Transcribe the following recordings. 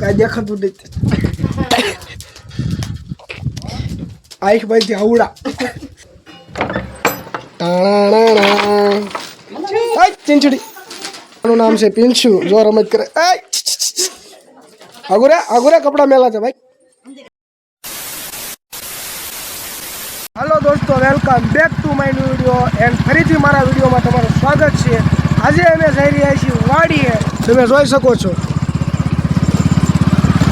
કાંઈ દેખાતું નથી. આઈખ ભાઈથી આવડા. ટાણાણાણા. ચીંચડી. આનું નામ છે પિંછુ જો રમત કરે. આગુરે આગુરે કપડા મેલા છે ભાઈ. હેલો દોસ્તો, welcome back to my new video and ફરીથી મારા વિડીયોમાં તમારું સ્વાગત છે. આજે અમે જઈ રહ્યા છીએ વાડીએ. તમે જોઈ શકો છો.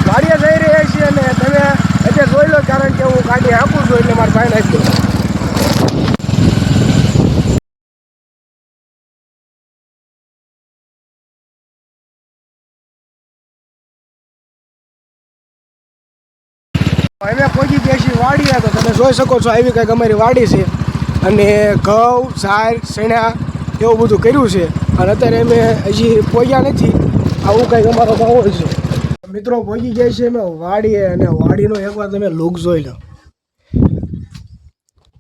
વાડીએ જઈ રહ્યા છીએ અને તમે અત્યારે જોઈ લો કારણ કે હું ગાડી આપું છું એટલે મારા ભાઈ નાખી દઉં અમે પહોંચી છીએ વાડીએ તો તમે જોઈ શકો છો આવી કંઈક અમારી વાડી છે. અને ઘઉં, સાર શેણા એવું બધું કર્યું છે. અને અત્યારે અમે હજી પહોંચ્યા નથી. આવું કંઈક અમારો માહોલ છે. મિત્રો પહોંચી ગયા છે અમે વાડીએ અને વાડીનો એકવાર તમે લુક જોઈ લો.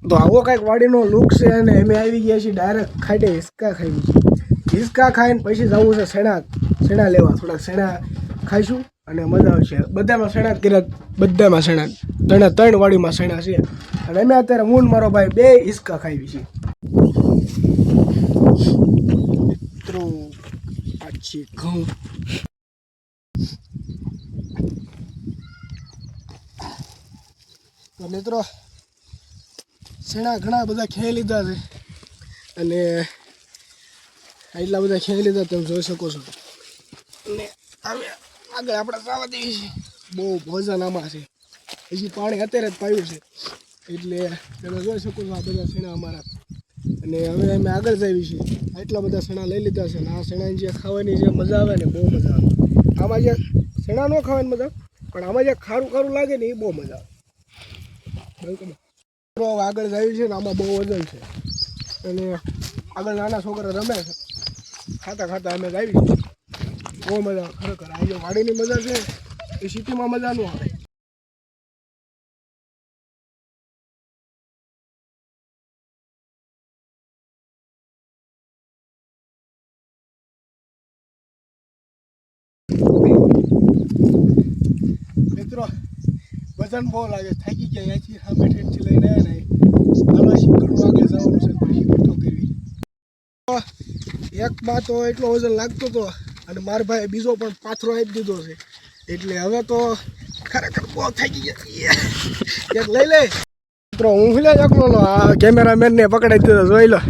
તો આવો કાંઈક વાડીનો લુક છે અને અમે આવી ગયા છીએ ડાયરેક્ટ ખાટે હિસકા ખાઈ હિસકા ખાઈને પછી જવું છે શેણા શેણા લેવા. થોડાક શેણા ખાઈશું અને મજા આવશે. બધામાં જ કર્યા, બધામાં શેણા. ત્રણે ત્રણ વાડીમાં શેણા છે. અને અમે અત્યારે હું મારો ભાઈ બે હિસકા ખાઈ છીએ. મિત્રો પાછી ઘઉં. તો મિત્રો, શેણા ઘણા બધા ખેઈ લીધા છે. અને એટલા બધા ખેઈ લીધા, તમે જોઈ શકો છો. અને હવે આગળ આપણે જવા છે બહુ ભોજન આમાં છે. હજી પાણી અત્યારે જ પાયું છે. એટલે તમે જોઈ શકો છો આ બધા શેણા અમારા. અને હવે અમે આગળ જઈએ છીએ. એટલા બધા સણા લઈ લીધા છે. અને આ શેણાની જે ખાવાની જે મજા આવે ને, બહુ મજા આવે. આમાં જે સણા ન ખાવાની મજા પણ આમાં જે ખારું ખારું લાગે ને, એ બહુ મજા આવે. આગળ જાય છે ને આમાં બહુ વજન છે. અને આગળ નાના છોકરા રમે છે. ખાતા ખાતા અમે ગાવી બહુ મજા ખરેખર આ જે વાડીની મજા છે, એ સિટીમાં મજા ન આવે. મિત્રો વજન બહુ લાગે, થાકી ગયા અહીંયાથી સામે ઠેઠથી લઈને આવ્યા ને હાલો શીખડું આગળ જવાનું છે એકમાં તો એટલો વજન લાગતો હતો અને મારા ભાઈ બીજો પણ પાથરો આપી દીધો છે. એટલે હવે તો ખરેખર બહુ થાકી ગયા. એક લઈ લે. મિત્રો, હું ભૂલે એકલો લો આ કેમેરામેનને પકડાઈ દીધો, જોઈ લો.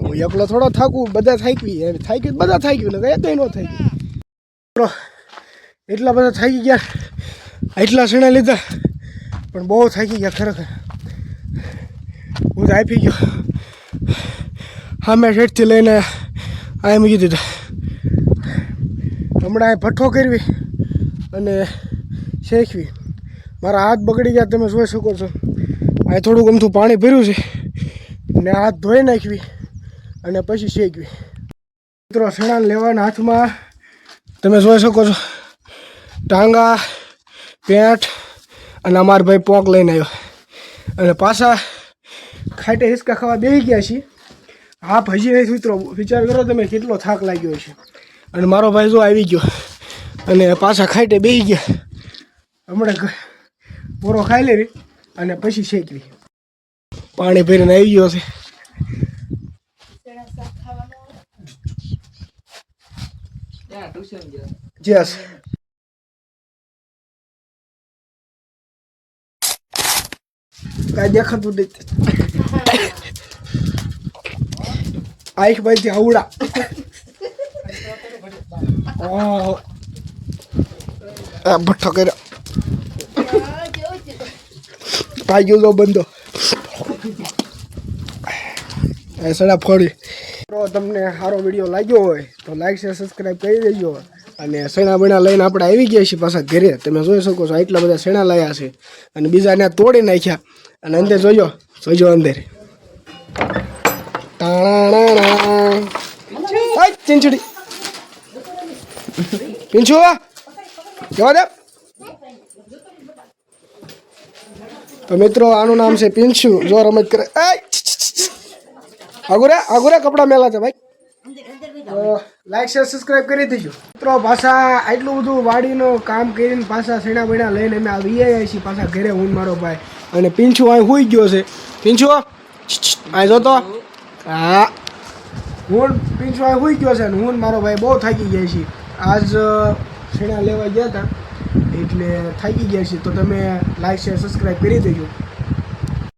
હું એકલો થોડો થાકું, બધા થાકી થાકી બધા થાક્યું ને કઈ ન થાકી મિત્રો, એટલા બધા થાકી ગયા. એટલા શેણા લીધા? પણ બહુ થાકી ગયા ખરેખર. હું તો આપી ગયો. હા મેં શેઠથી લઈને આ મૂકી દીધા. હમણાં એ ભઠ્ઠો કરવી અને શેખવી. મારા હાથ બગડી ગયા, તમે જોઈ શકો છો. આ થોડુંક અમથું પાણી ભર્યું છે. ને હાથ ધોઈ નાખવી અને પછી શેકવી મિત્રો શેણા લેવાના હાથમાં તમે જોઈ શકો છો. ટાંગા પેન્ટ અને અમારા ભાઈ પોંક લઈને આવ્યો. અને પાછા ખાટે હિસકા ખાવા બેસી ગયા છીએ. હાફ હજી નહીં ઉતરો વિચાર કરો તમે કેટલો થાક લાગ્યો છે અને મારો ભાઈ જો આવી ગયો. અને પાછા ખાટે બેસી ગયા. હમણાં પૂરો ખાઈ લેવી અને પછી શેકવી. પાણી ભરીને આવી ગયો છે. યસ કાંઈ દેખાતું નથી આઈખ ભાઈથી આવડા ઓહો. આ ભઠ્ઠો કર્યો પાઈ ગયો તો બંધો એ સડા ફોડી તો તમને સારો વીડિયો લાગ્યો હોય તો લાઈક શેર સબસ્ક્રાઈબ કરી દેજો અને શેણા બેણા લઈને આપણે આવી ગયા છીએ પાછા ઘરે. તમે જોઈ શકો છો એટલા બધા શેણા લાયા છે. અને બીજાને તોડી નાખ્યા. અને અંદર જોજો જોજો અંદર. ચીંચડી પીંછુ જવા દે તો મિત્રો આનું નામ છે પિંછુ જો રમત કરે. આગુરે આગુરે કપડા મેલા છે ભાઈ તો લાઈક શેર સબસ્ક્રાઇબ કરી દેજો. મિત્રો, પાછા આટલું બધું વાડીનું કામ કરીને પાછા સેણા બેણા લઈને અમે આવી આવ્યા છીએ. પાછા ઘરે હું મારો ભાઈ. અને પીંછું અહીં હુઈ ગયો છે. પીંછું અહીં જોતો હા. હું પીંછું અહીં હુઈ ગયો છે અને હું મારો ભાઈ બહુ થાકી ગયા છીએ. આજ સેણા લેવા ગયા હતા. એટલે થાકી ગયા છીએ. તો તમે લાઈક શેર સબસ્ક્રાઇબ કરી દેજો.